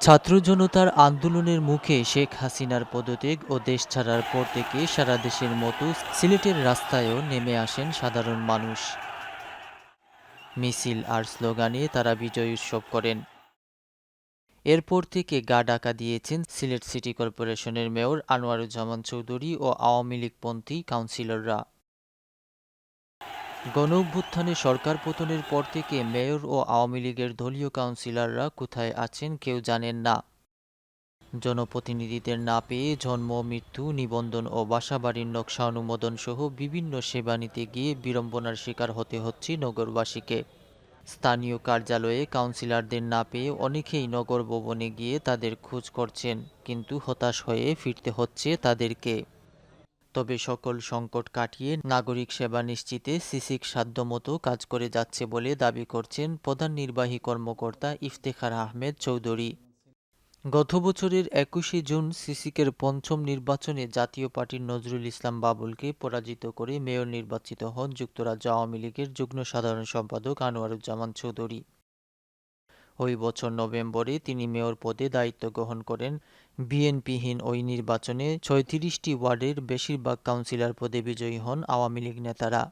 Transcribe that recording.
ছাত্র জনতার আন্দোলনের মুখে শেখ হাসিনার পদত্যাগ ও দেশ ছাড়ার পর থেকে সারা দেশের মতো সিলেটের রাস্তায়ও নেমে আসেন সাধারণ মানুষ। মিছিল আর স্লোগানে তারা বিজয় উৎসব করেন। এরপর থেকে গা ডাকা দিয়েছেন সিলেট সিটি কর্পোরেশনের মেয়র আনোয়ারুজ্জামান চৌধুরী ও আওয়ামী লীগপন্থী কাউন্সিলররা। গণ অভ্যুত্থানে সরকার পতনের পর থেকে মেয়র ও আওয়ামী লীগের দলীয় কাউন্সিলররা কোথায় আছেন কেউ জানেন না। জনপ্রতিনিধিদের না পেয়ে জন্ম, মৃত্যু, নিবন্ধন ও বাসাবাড়ির নকশা অনুমোদন সহ বিভিন্ন সেবা নিতে গিয়ে বিড়ম্বনার শিকার হতে হচ্ছে নগরবাসীকে। স্থানীয় কার্যালয়ে কাউন্সিলরদের না পেয়ে অনেকেই নগর ভবনে গিয়ে তাদের খোঁজ করছেন, কিন্তু হতাশ হয়ে ফিরতে হচ্ছে তাদেরকে। তবে সকল সংকট কাটিয়ে নাগরিক সেবা নিশ্চিতে সিসিক সাধ্যমতো কাজ করে যাচ্ছে বলে দাবি করছেন প্রধান নির্বাহী কর্মকর্তা ইফতেখার আহমেদ চৌধুরী। গত বছরের একুশে জুন সিসিকের পঞ্চম নির্বাচনে জাতীয় পার্টির নজরুল ইসলাম বাবুলকে পরাজিত করে মেয়র নির্বাচিত হন যুক্তরাজ্য আওয়ামী লীগের যুগ্ম সাধারণ সম্পাদক আনোয়ারুজ্জামান চৌধুরী। ওই বছর নভেম্বরে তিনি মেয়র পদে দায়িত্ব গ্রহণ করেন। বিএনপিহীন ওই নির্বাচনে ছয়ত্রিশটি ওয়ার্ডের বেশিরভাগ কাউন্সিলর পদে বিজয়ী হন আওয়ামী লীগ নেতারা।